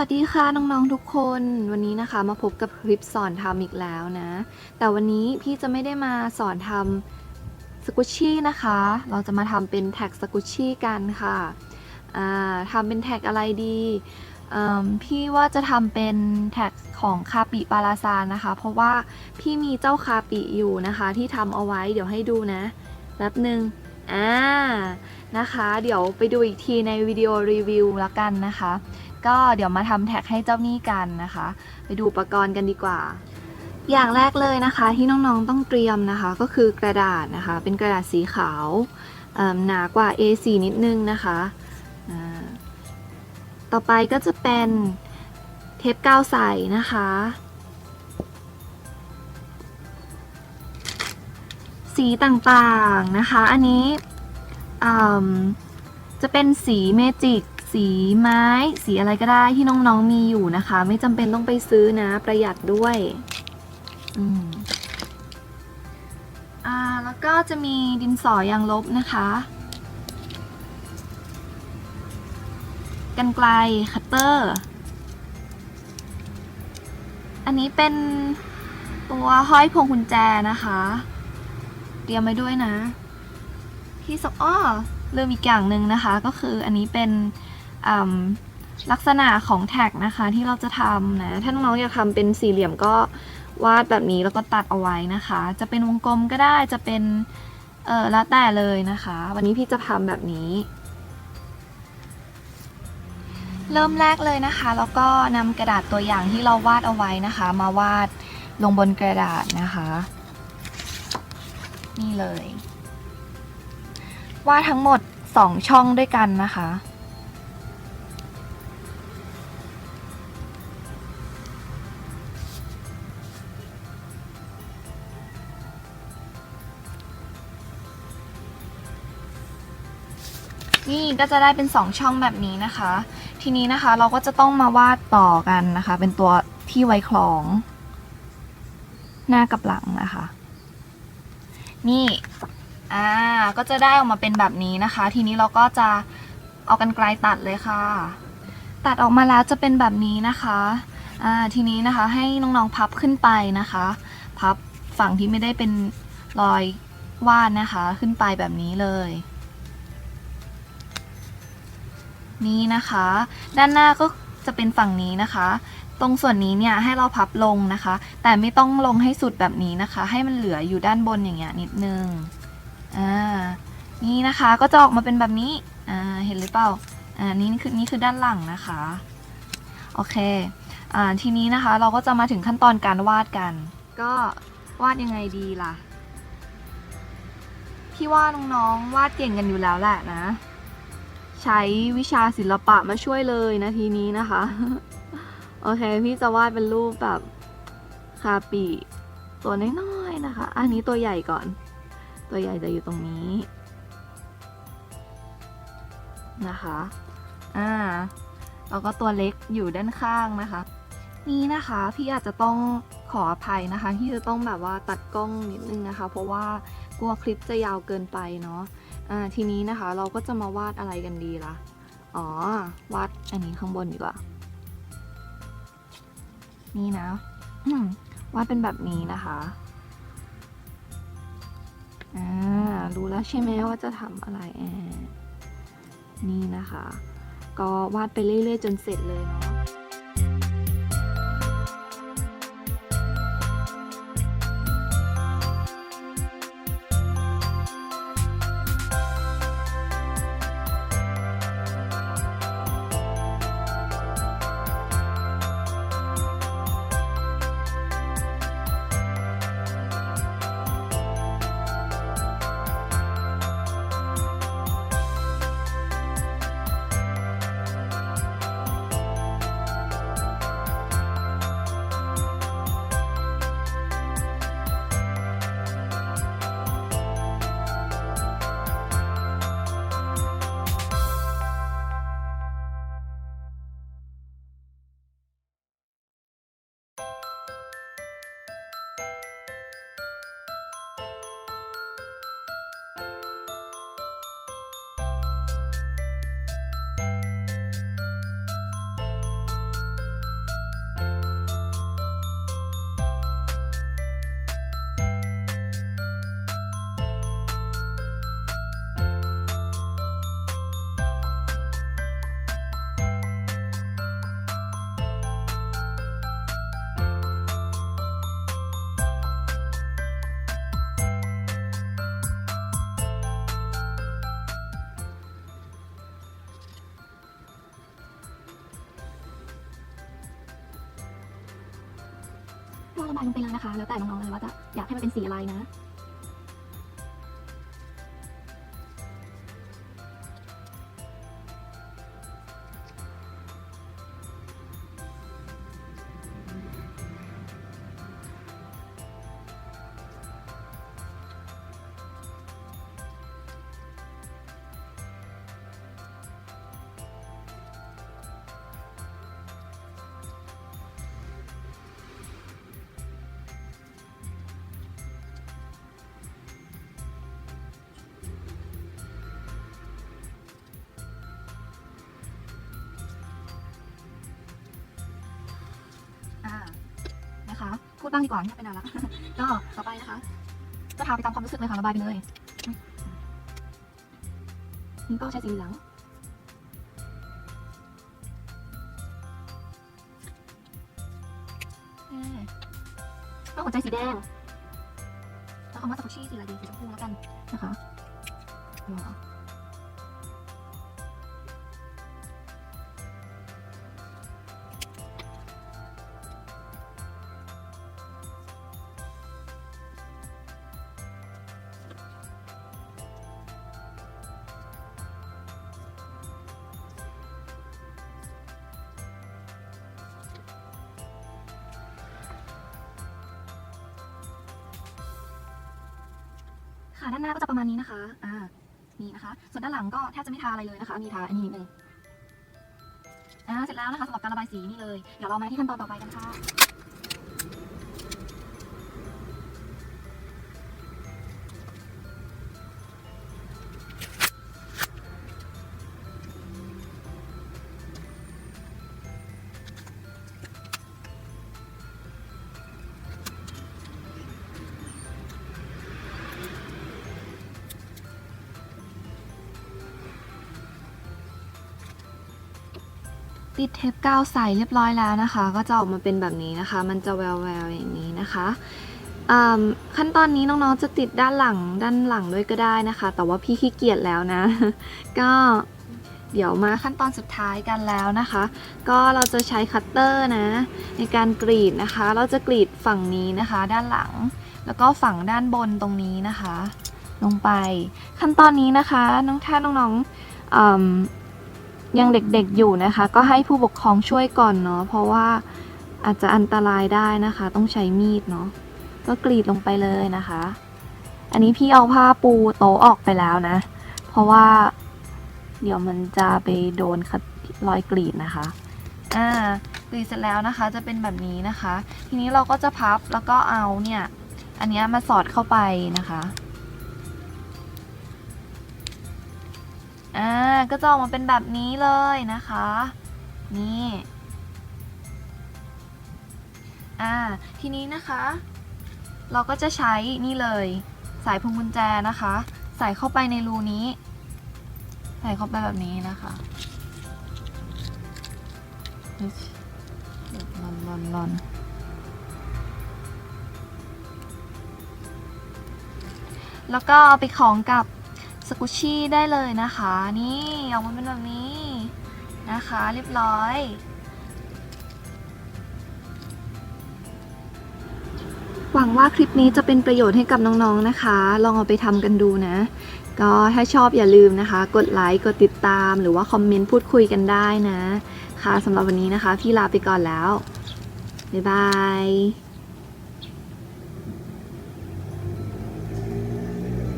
วัสดีค่ะน้องๆทุกคนวันนี้นะคะมาพบกับคลิปสอนทำอีกแล้วนะ แต่วันนี้พี่จะไม่ได้มาสอนทำสกุชชี่นะคะ เราจะมาทำเป็นแท็กสกุชชี่กันค่ะทำเป็นแท็กอะไรดีพี่ว่าจะทำเป็นแท็กของคาปิปาราซานนะคะ เพราะว่าพี่มีเจ้าคาปิอยู่นะคะที่ทำเอาไว้เดี๋ยวให้ดูนะแป๊บหนึ่งอ่านะคะ เดี๋ยวไปดูอีกทีในวิดีโอรีวิวล้วกันนะคะ ก็เดี๋ยวมาทำแท็กให้เจ้าหนี้กันนะคะ ไปดูอุปกรณ์กันดีกว่า อย่างแรกเลยนะคะที่น้องๆต้องเตรียมนะคะ ก็คือกระดาษนะคะ เป็นกระดาษสีขาวหนากว่า A4 นิดนึงนะคะต่อไปก็จะเป็นเทปกาวใสนะคะ สีต่างๆนะคะ อันนี้จะเป็นสีเมจิก สีไม้ สีอะไรก็ได้ที่น้องๆมีอยู่นะคะ ไม่จำเป็นต้องไปซื้อนะประหยัดด้วยอืมอ่าแล้วก็จะมีดินสอยางลบนะคะกันไกลคัตเตอร์ อันนี้เป็นตัวห้อยพวงกุญแจนะคะ เตรียมไว้ด้วยนะ ที่สอ้อลืมอีกอย่างหนึ่งนะคะ ก็คืออันนี้เป็น ลักษณะของแท็กนะคะที่เราจะทำนะถ้าน้องๆอยากทำเป็นสี่เหลี่ยมก็วาดแบบนี้แล้วก็ตัดเอาไว้นะคะ จะเป็นวงกลมก็ได้จะเป็นเออแล้วแต่เลยนะคะ วันนี้พี่จะทำแบบนี้ เริ่มแรกเลยนะคะ แล้วก็นำกระดาษตัวอย่างที่เราวาดเอาไว้นะคะ มาวาดลงบนกระดาษนะคะ นี่เลย วาดทั้งหมด 2 ช่องด้วยกันนะคะ นี่ก็จะได้เป็น 2 ช่องแบบนี้นะคะ ทีนี้นะคะเราก็จะต้องมาวาดต่อกันนะคะ เป็นตัวที่ไว้คล้อง หน้ากับหลังนะคะ นี่อ่าก็จะได้ออกมาเป็นแบบนี้นะคะ ทีนี้เราก็จะเอากันไกลตัดเลยค่ะ ตัดออกมาแล้วจะเป็นแบบนี้นะคะอ่าทีนี้นะคะให้น้องๆพับขึ้นไปนะคะ พับฝั่งที่ไม่ได้เป็นรอยวาดนะคะ ขึ้นไปแบบนี้เลย นี่นะคะ ด้านหน้าก็จะเป็นฝั่งนี้นะคะ ตรงส่วนนี้เนี่ยให้เราพับลงนะคะ แต่ไม่ต้องลงให้สุดแบบนี้นะคะ ให้มันเหลืออยู่ด้านบนอย่างเงี้ยนิดนึงอ่านี่นะคะก็จะออกมาเป็นแบบนี้อ่าเห็นหรือเปล่าอ่านี่คือนี่คือด้านหลังนะคะโอเคอ่าทีนี้นะคะเราก็จะมาถึงขั้นตอนการวาดกัน ก็วาดยังไงดีล่ะพี่ว่าน้องๆวาดเก่งกันอยู่แล้วแหละนะ ใช้วิชาศิลปะมาช่วยเลยนะทีนี้นะคะ โอเค พี่จะวาดเป็นรูปแบบคาปีตัวน้อยๆนะคะ อันนี้ตัวใหญ่ก่อน ตัวใหญ่จะอยู่ตรงนี้นะคะ อ่า แล้วก็ตัวเล็กอยู่ด้านข้างนะคะ นี่นะคะ พี่อาจจะต้อง ขออภัยนะคะ ที่จะต้องแบบว่าตัดกล้องนิดนึงนะคะ เพราะว่ากลัวคลิปจะยาวเกินไปเนาะอ่าทีนี้นะคะเราก็จะมาวาดอะไรกันดีล่ะ อ๋อ วาดอันนี้ข้างบนดีกว่า นี่นะวาดเป็นแบบนี้นะคะอ่ารู้แล้วใช่ไหมว่าจะทำอะไรแอบนี่นะคะ ก็วาดไปเรื่อยๆจนเสร็จเลยเนาะ ระบายลงไปเลยนะคะ แล้วแต่น้องๆเลยว่าจะอยากให้มันเป็นสีอะไรนะ พูดบ้างดีกว่าไม่เป็นไรละก็ต่อไปนะคะก็ทาไปตามความรู้สึกเลยค่ะระบายไปเลยนี่ก็ใช้สีเหลืองเอ๊ะก็หัวใจสีแดง แล้วคำว่าสกุชชี่สีอะไรดีสีชมพูแล้วกันนะคะ ค่ะด้านหน้าก็จะประมาณนี้นะคะอ่านี่นะคะ ส่วนด้านหลังก็แทบจะไม่ทาอะไรเลยนะคะ มีทาอันนี้นิดนึงอ่าเสร็จแล้วนะคะสำหรับการระบายสีนี่เลย เดี๋ยวเรามาที่ขั้นตอนต่อไปกันค่ะ ติดเทปกาวใสเรียบร้อยแล้วนะคะ ก็จะออกมาเป็นแบบนี้นะคะ มันจะแววแววๆอย่างนี้นะคะขั้นตอนนี้น้องๆจะติดด้านหลังด้านหลังด้วยก็ได้นะคะ แต่ว่าพี่ขี้เกียจแล้วนะ ก็เดี๋ยวมาขั้นตอนสุดท้ายกันแล้วนะคะ ก็เราจะใช้คัตเตอร์นะ ในการกรีดนะคะ เราจะกรีดฝั่งนี้นะคะ ด้านหลัง แล้วก็ฝั่งด้านบนตรงนี้นะคะ ลงไป ขั้นตอนนี้นะคะ น้องท่าน้องๆ ยังเด็กๆอยู่นะคะ ก็ให้ผู้ปกครองช่วยก่อนเนาะเพราะว่าอาจจะอันตรายได้นะคะ ต้องใช้มีดเนาะก็กรีดลงไปเลยนะคะ อันนี้พี่เอาผ้าปูโต๊ะออกไปแล้วนะ เพราะว่าเดี๋ยวมันจะไปโดนรอยกรีดนะคะ อ่ากรีดเสร็จแล้วนะคะ จะเป็นแบบนี้นะคะ ทีนี้เราก็จะพับแล้วก็เอาเนี่ย อันนี้มาสอดเข้าไปนะคะ อ่าก็จะออกมาเป็นแบบนี้เลยนะคะ นี่อ่าทีนี้นะคะ เราก็จะใช้นี่เลย สายพวงกุญแจนะคะ ใส่เข้าไปในรูนี้ ใส่เข้าไปแบบนี้นะคะลอนลอนลอนแล้วก็เอาไปของกับ สกุชชี่ได้เลยนะคะ นี่ออกมาเป็นแบบนี้นะคะ เรียบร้อย หวังว่าคลิปนี้จะเป็นประโยชน์ให้กับน้องๆนะคะ ลองเอาไปทำกันดูนะ ก็ถ้าชอบอย่าลืมนะคะ กดไลค์กดติดตามหรือว่าคอมเมนต์พูดคุยกันได้นะ ค่ะสำหรับวันนี้นะคะ พี่ลาไปก่อนแล้ว บ๊ายบาย